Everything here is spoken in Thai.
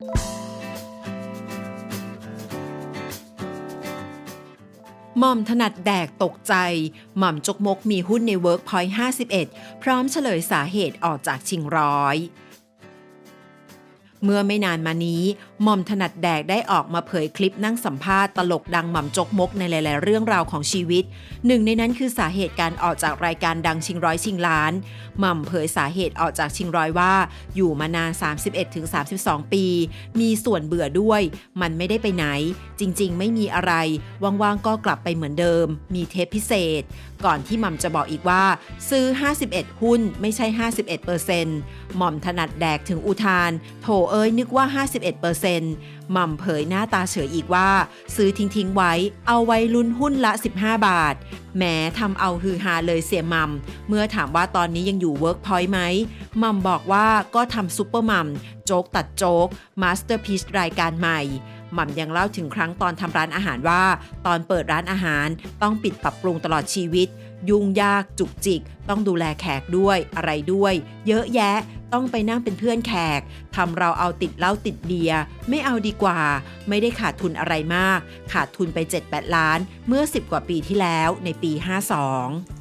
หม่อมถนัดแดกตกใจ หม่อมจกมกมีหุ้นใน Workpoint 51 พร้อมเฉลยสาเหตุออกจากชิงร้อย เมื่อไม่นานมานี้หม่อมถนัดแดกได้ออกมาเผยคลิปนั่งสัมภาษณ์ตลกดังหม่ำจกมกในหลาย ๆ เรื่องราวของชีวิต หนึ่งในนั้นคือสาเหตุการออกจากรายการดังชิงร้อยชิงล้าน หม่ำเผยสาเหตุออกจากชิงร้อยว่า อยู่มานาน 31-32 ปี มีส่วนเบื่อด้วย มันไม่ได้ไปไหน จริง ๆ ไม่มีอะไร ว่าง ๆ ก็กลับไปเหมือนเดิม มีเทปพิเศษ ก่อนที่หม่ำจะบอกอีกว่า ซื้อ 51 หุ้นไม่ใช่ 51เปอร์เซ็นต์หม่อมถนัดแดกถึงอุทานโถเอ้ยนึกว่า 51เปอร์เซ็นต์หม่ำเผยหน้าตาเฉยอีกว่า ซื้อทิ้งๆไว้ เอาไว้ลุ้นหุ้นละ 15 บาทแหมทำเอาฮือฮาเลยเสียมัม เมื่อถามว่าตอนนี้ยังอยู่เวิร์กพอยต์ไหมมัมบอกว่าก็ทำซุปเปอร์มัม โจ๊กตัดโจ๊กมาสเตอร์พีชรายการใหม่หม่ำยังเล่าถึงครั้งตอนทำร้านอาหารว่า ตอนเปิดร้านอาหารต้องปิดปรับปรุงตลอดชีวิต ยุ่งยากจุกจิก ต้องดูแลแขกด้วยอะไรด้วย เยอะแยะต้องไปนั่งเป็นเพื่อนแขกทำเราเอาติดเหล้าติดเบียร์ไม่เอาดีกว่า ไม่ได้ขาดทุนอะไรมาก ขาดทุนไป 7-8 ล้าน เมื่อ 10 กว่าปีที่แล้วในปี 52